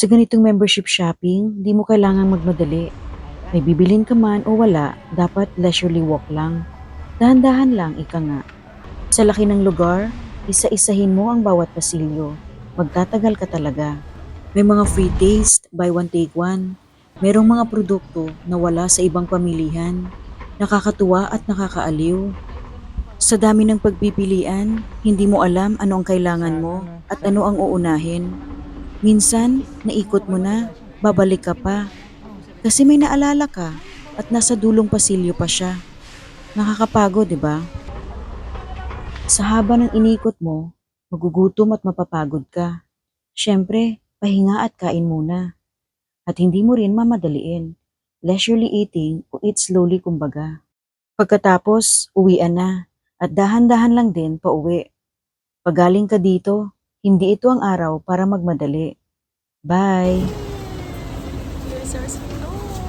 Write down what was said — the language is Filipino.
Sa ganitong membership shopping, di mo kailangang magmadali. May bibilin ka man o wala, dapat leisurely walk lang. Dahan-dahan lang, ika nga. Sa laki ng lugar, isa-isahin mo ang bawat pasilyo. Magtatagal ka talaga. May mga free taste, buy one take one. Merong mga produkto na wala sa ibang pamilihan. Nakakatuwa at nakakaaliw. Sa dami ng pagpipilian, hindi mo alam ano ang kailangan mo at ano ang uunahin. Minsan, naikot mo na, babalik ka pa. Kasi may naalala ka at nasa dulong pasilyo pa siya. Nakakapagod, di ba? Sa haba ng inikot mo, magugutom at mapapagod ka. Siyempre, pahinga at kain muna. At hindi mo rin mamadaliin. Leisurely eating o eat slowly kumbaga. Pagkatapos, uwian na at dahan-dahan lang din pauwi. Pagaling ka dito, hindi ito ang araw para magmadali. Bye! Here's our stove.